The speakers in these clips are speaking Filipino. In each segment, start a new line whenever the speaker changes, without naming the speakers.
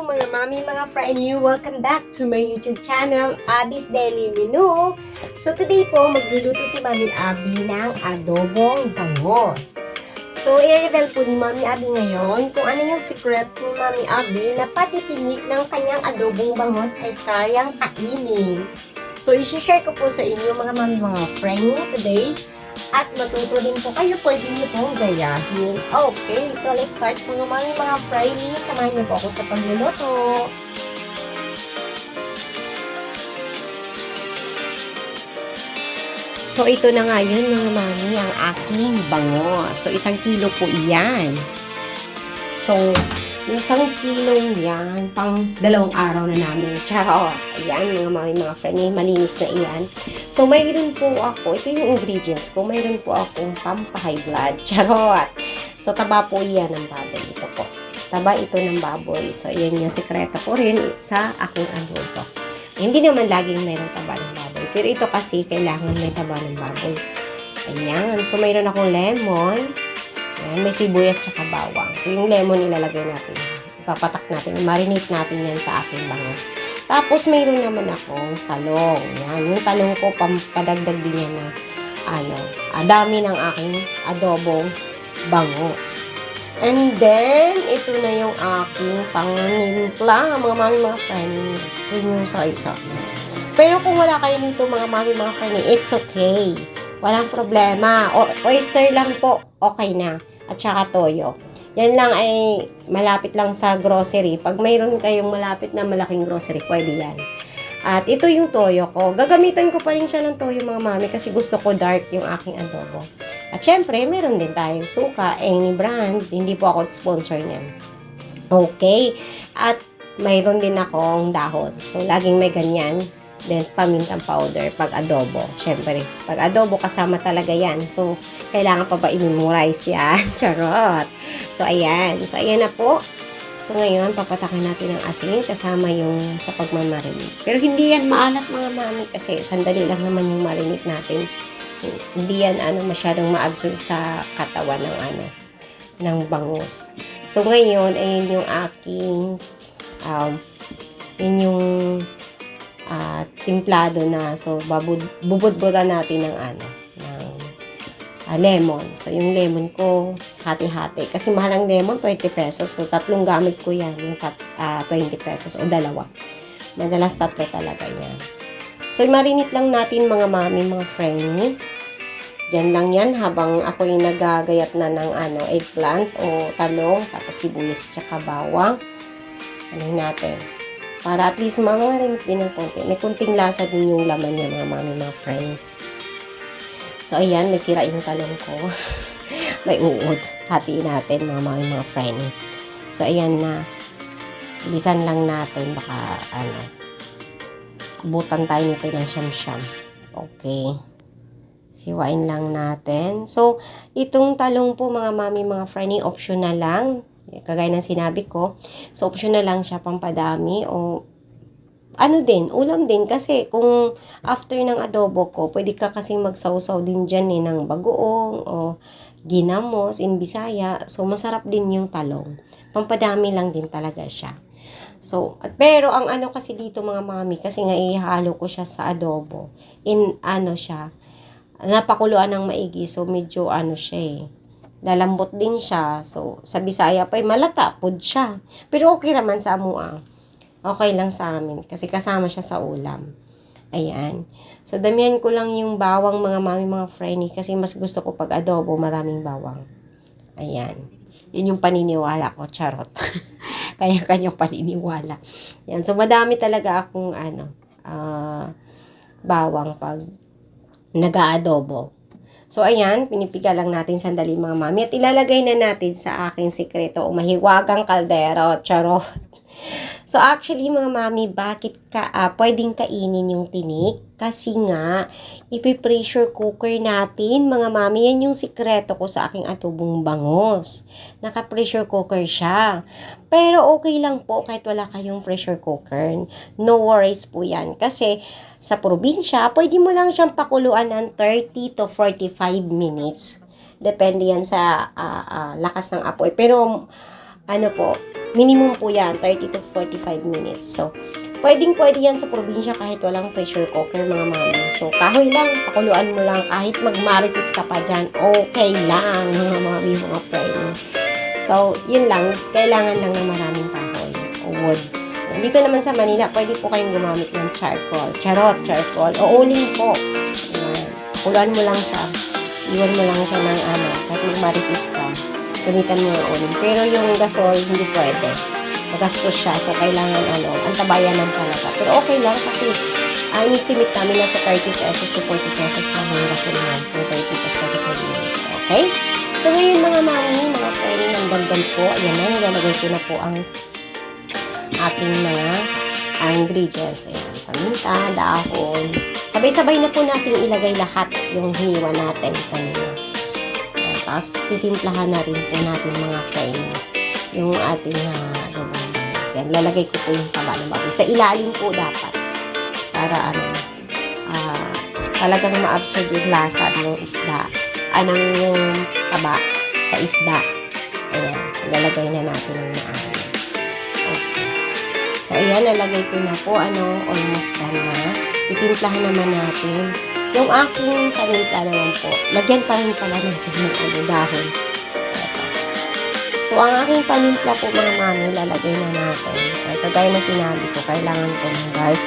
mga mami, mga friend you. Welcome back to my YouTube channel, Abby's Daily Menu. So today po, magluluto si Mami Abby ng adobong bangos. So, i-reveal po ni Mami Abby ngayon kung ano yung secret ni Mami Abby na pati tinik ng kanyang adobong bangos ay kayang kainin. So, i-share ko po sa inyo mga mami, mga friend today. At matuto din po kayo, pwede niyo pong gayahin. Okay, so let's start mga mami, mga friend. Samahan niyo po ako sa pagluluto. So, ito na nga yun mga mami, ang aking bango. So, isang kilo po iyan. So, yung isang kilo yan, pang dalawang araw na namin. Tsaka, ayan, mga mami, mga friend, eh, malinis na iyan. So, mayroon po ako, ito yung ingredients ko, mayroon po akong pampahigh blood. Charot! So, taba po iyan ng baboy. Ito po. Taba ito ng baboy. So, ayan yung sekreto ko rin sa aking adobo. Hindi naman laging mayroong taba ng baboy. Pero ito kasi, kailangan may taba ng baboy. Ayan. So, mayroon akong lemon. Ayan, may sibuyas tsaka bawang. So, yung lemon ilalagay natin. Ipapatak natin. Marinate natin yan sa aking bangos. Tapos, mayroon naman akong talong. Yan. Yung talong ko, pampadagdag din yan na ano, ah, dami ng aking adobong bangos. And then, ito na yung aking panganimpla, mga mami, mga friend, premium soy sauce. Pero kung wala kayo nito, mga mami, mga friend, it's okay. Walang problema. O, oyster lang po, okay na. At saka toyo. Yan lang ay malapit lang sa grocery. Pag mayroon kayong malapit na malaking grocery, pwede yan. At ito yung toyo ko. Gagamitan ko pa rin siya ng toyo mga mami kasi gusto ko dark yung aking adobo. At syempre, meron din tayong suka, any brand. Hindi po ako sponsor niyan. Okay. At mayroon din akong dahon. So, laging may ganyan. Then, pamintang powder pag adobo. Syempre, pag adobo kasama talaga yan. So, kailangan pa ba i-memorize yan? Charot. So, ayan. So, ayan na po. So, ngayon, papatakan natin ang asin kasama yung sa pagmamarinate. Pero hindi yan maalat mga mami kasi sandali lang naman yung marinate natin. Hindi yan ano, masyadong ma-absorb sa katawan ng ano, ng bangus. So, ngayon, ayun yung aking um, yun yung ah, timplado na. So, babud, bubudbudan natin ng ano, ng ah, lemon. So, yung lemon ko, hati-hati. Kasi mahal ang lemon, 20 pesos. So, tatlong gamit ko yan, yung tat, ah, 20 pesos o dalawa. Madalas tatlo talaga yan. So, marinate lang natin mga mami, mga friend. Diyan lang yan habang ako yung nagagayat na ng ano, eggplant o talong, tapos sibuyas tsaka bawang. Ano natin. Para at least mamarinate din ng konti. May kunting lasa din yung laman niya mga mami, mga friend. So, ayan, may sira yung talong ko. may uod. Hatiin natin mga mami, mga friend. So, ayan na. Bilisan lang natin. Baka, ano, abutan tayo nito ng siyam-siyam. Okay. Siwain lang natin. So, itong talong po mga mami, mga friend, optional lang. Kagaya ng sinabi ko. So, optional lang siya pampadami o ano din, ulam din kasi kung after ng adobo ko, pwede ka kasing magsawsaw din dyan eh ng bagoong o ginamos in Bisaya. So, masarap din yung talong. Pampadami lang din talaga siya. So, at- pero ang ano kasi dito mga mami, kasi nga ihalo ko siya sa adobo. In ano siya, napakuluan ng maigi. So, medyo ano siya eh. Lalambot din siya. So, sa Bisaya pa, eh, malata, pud siya. Pero okay naman sa amua. Okay lang sa amin. Kasi kasama siya sa ulam. Ayan. So, damihan ko lang yung bawang mga mami, mga frenny. Kasi mas gusto ko pag adobo, maraming bawang. Ayan. Yun yung paniniwala ko. Charot. Kanya-kanyang paniniwala. Yan. So, madami talaga akong ano, ah, bawang pag nag-aadobo. So, ayan, pinipiga lang natin sandali mga mami. At ilalagay na natin sa aking sikreto o mahiwagang kaldero. Charot. So, actually, mga mami, bakit ka ah, pwedeng kainin yung tinik? Kasi nga, ipipressure cooker natin, mga mami. Yan yung sikreto ko sa aking atubong bangos. Naka-pressure cooker siya. Pero okay lang po kahit wala kayong pressure cooker. No worries po yan. Kasi sa probinsya, pwede mo lang siyang pakuluan ng 30 to 45 minutes. Depende yan sa ah, ah, lakas ng apoy. Pero ano po, minimum po yan, 30 to 45 minutes. So, pwedeng pwede yan sa probinsya kahit walang pressure cooker, mga mami. So, kahoy lang, pakuluan mo lang, kahit magmaritis ka pa dyan, okay lang, mga mami, mga friend. So, yun lang, kailangan lang ng maraming kahoy o wood. Dito naman sa Manila, pwede po kayong gumamit ng charcoal. Charot, charcoal. O uling po. Ayan. Mo lang siya. Iwan mo lang siya ng ano, kahit magmaritis ka gamitan mo yung uling. Pero yung gasol, hindi pwede. Magastos siya. So, kailangan ano, ang tabayan ng talaga. Pero okay lang kasi ang estimate namin nasa 30 pesos to 40 pesos lang yung gasol na for 30 to 45 minutes. Okay? So, ngayon mga mami, mga friend, ng dagdag po, ayan na, nilalagay ko na po ang aking mga ah, ingredients. Ayan, paminta, dahon. Sabay-sabay na po natin ilagay lahat yung hiniwa natin kanina. Tapos, titimplahan na rin po natin mga friend yung ating uh, adobong bangos. Yan, lalagay ko po yung ng baboy. Sa ilalim po dapat. Para ano, ah, talagang ma-absorb yung lasa ng isda. Anong yung taba sa isda. Ayan, ilalagay na natin yung maayos. Okay. So, ayan, nalagay ko na po, ano, almost done na. Titimplahan naman natin. Yung aking panimpla naman po, lagyan pa rin pala natin ng ano, dahon. So, ang aking panimpla po, mga mami, lalagay na natin. Ito, gaya na sinabi ko, kailangan ko ng dark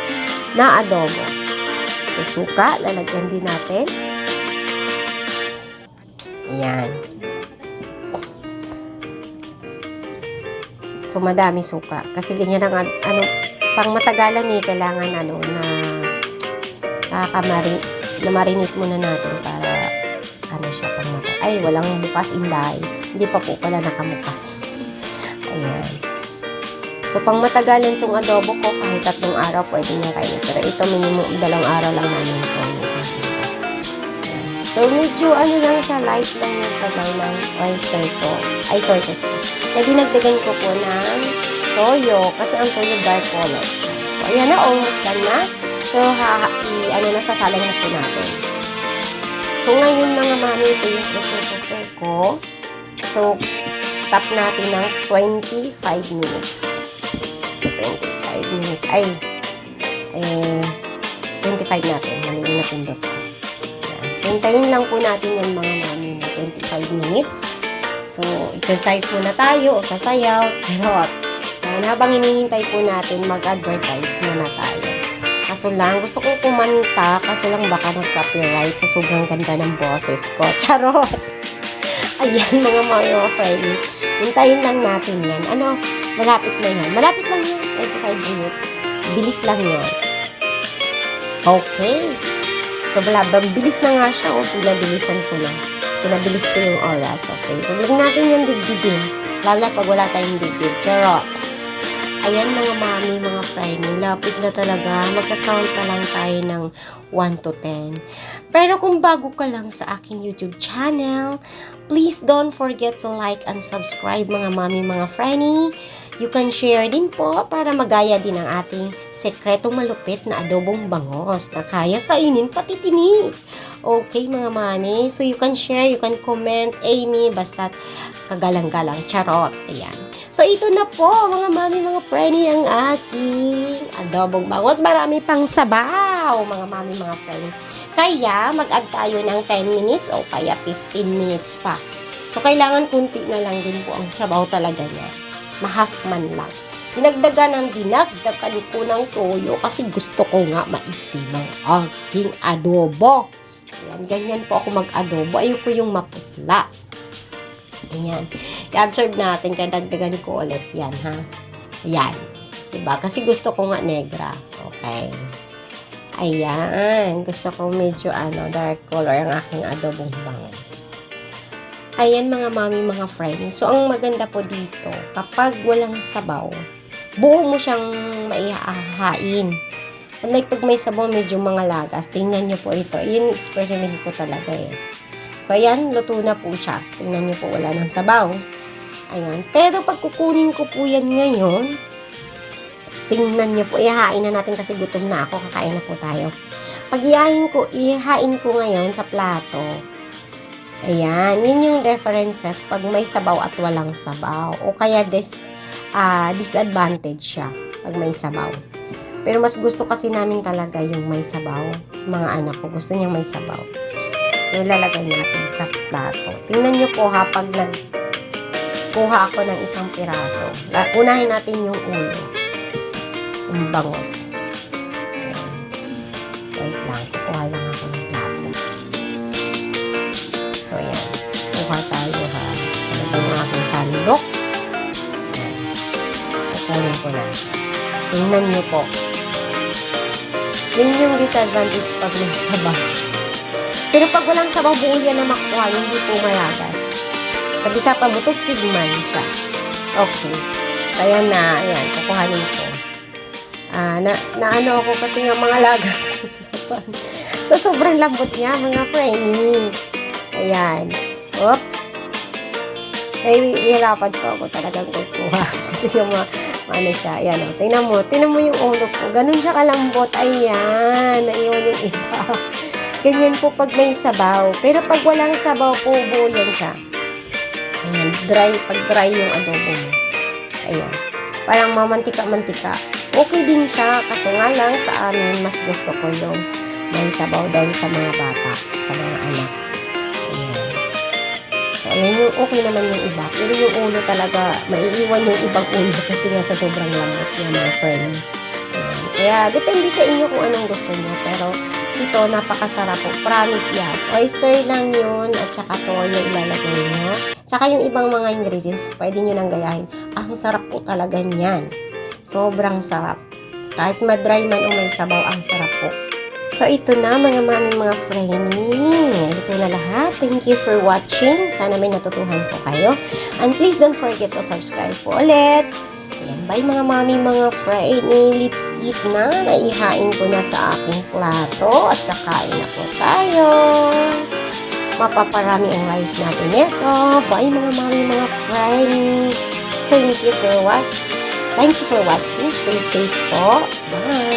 na adobo. So, suka, lalagyan din natin. Ayan. So, madami suka. Kasi ganyan ang, ano, pang matagalan eh, kailangan, ano, na nakakamarin, na marinate muna natin para, Ay, walang bukas inday. Hindi pa po pala nakamukas. Ayan. So, pang matagalan tong adobo ko, kahit tatlong araw, pwede niya kainin. Pero ito, minimum dalawang araw lang namin ito. So, medyo ano lang siya, light lang yung tagal ng oyster ko. Ay, soy sauce ko. Na dinagdagan ko po ng toyo, kasi ang toyo dark color. So, ayan na, almost done na. So, ha, i, ano na, sasalang na po natin. So, ngayon mga mami, ito yung cooker ko. So, tap natin ng 25 minutes. So, 25 minutes. Ay, eh, 25 natin. Mali yung napindot. So, hintayin lang po natin yan mga mami na 25 minutes. So, exercise muna tayo o sasayaw. Charot. Ayan, habang hinihintay po natin, mag-advertise muna tayo. Kaso lang, gusto kong kumanta kasi lang baka nag-copyright sa sobrang ganda ng boses ko. Charot! Ayan, mga mga friend. Hintayin lang natin yan. Ano, malapit na yan. Malapit lang yan. 25 minutes. Bilis lang yan. Okay. So, malabang bilis na nga siya. Oh, pinabilisan ko na. Pinabilis ko yung oras. Okay. Huwag natin yung dibdibin. Lalo na pag wala tayong dibdib. Charot. Ayan mga mami, mga friend, lapit na talaga. Magka-count na lang tayo ng 1 to 10. Pero kung bago ka lang sa aking YouTube channel, please don't forget to like and subscribe mga mami, mga friendly. You can share din po para magaya din ang ating sekretong malupit na adobong bangos na kaya kainin pati tinik. Okay mga mami, so you can share, you can comment, Amy, basta kagalang-galang, charot. Ayan. So, ito na po, mga mami, mga preni, ang aking adobong bangos. Marami pang sabaw, mga mami, mga preni. Kaya, mag-add tayo ng 10 minutes o kaya 15 minutes pa. So, kailangan kunti na lang din po ang sabaw talaga niya. Mahaf man lang. Dinagdagan ng dinagdagan ko ng toyo kasi gusto ko nga maitim ang aking adobo. Ayan, ganyan po ako mag-adobo. Ayoko yung maputla. Ayan. I-absorb natin, kaya dagdagan ko ulit yan, ha? Ayan. Diba? Kasi gusto ko nga negra. Okay. Ayan. Gusto ko medyo, ano, dark color ang aking adobong bangos. Ayan, mga mami, mga friends. So, ang maganda po dito, kapag walang sabaw, buo mo siyang maihahain. Unlike pag may sabaw, medyo mga lagas. Tingnan nyo po ito. Yun, experiment ko talaga eh. So, ayan, luto na po siya. Tingnan niyo po, wala nang sabaw. Ayan. Pero pag kukunin ko po yan ngayon, tingnan niyo po, ihahain na natin kasi gutom na ako, kakain na po tayo. Pag ihahain ko, ihahain ko ngayon sa plato, Ayan, yun yung references pag may sabaw at walang sabaw. O kaya dis, ah, disadvantage siya pag may sabaw. Pero mas gusto kasi namin talaga yung may sabaw. Mga anak ko, gusto niyang may sabaw. So, ilalagay natin sa plato. Tingnan niyo po ha, pag nag kuha ako ng isang piraso. Unahin natin yung ulo. Yung bangos. Wait lang, kukuha lang ako ng plato. So, ayan. Kuha tayo ha. So, ito yung aking sandok. Ayan. Kukunin ko na. Tingnan niyo po. Yun yung disadvantage pag may sabaw. Pero pag walang sabaw, buo yan na makuha, hindi po malagas. Sabi sa pamutos, man siya. Okay. Kaya na, ayan, kukuhanin ko. Ah, na, na ano ako kasi nga mga lagas. so, sobrang lambot niya, mga frenny. Ayan. Oops. Ay, hirapan po ako talagang kukuha. kasi nga mga, ano siya, ayan o. Tingnan mo, tingnan mo yung ulo ko. Ganun siya kalambot. Ayan, naiwan yung iba. Ganyan po pag may sabaw. Pero pag walang sabaw po, buo yan siya. Ayan, dry, pag dry yung adobo mo. Ayan. Parang mamantika-mantika. Okay din siya, kaso nga lang sa amin, mas gusto ko yung may sabaw dahil sa mga bata, sa mga anak. Ayan. So, ayan yung okay naman yung iba. Pero yung ulo talaga, maiiwan yung ibang ulo kasi nga sa sobrang lambot niya, mga friend. Ayan. Kaya, depende sa inyo kung anong gusto niyo. Pero, ito, napakasarap po. Promise yan. Oyster lang yun at saka toyo ilalagay nyo. Tsaka yung ibang mga ingredients, pwede nyo nang gayahin. Ang sarap po talaga niyan. Sobrang sarap. Kahit madry man o may sabaw, ang sarap po. So, ito na mga mami, mga frenny. Ito na lahat. Thank you for watching. Sana may natutuhan po kayo. And please don't forget to subscribe po ulit. Bye mga mami, mga frenny. Let's eat na. Naihain ko na sa aking plato at kakain na po tayo. Mapaparami ang rice natin nito. Bye mga mami, mga frenny. Thank you for watching. Thank you for watching. Stay safe po. Bye.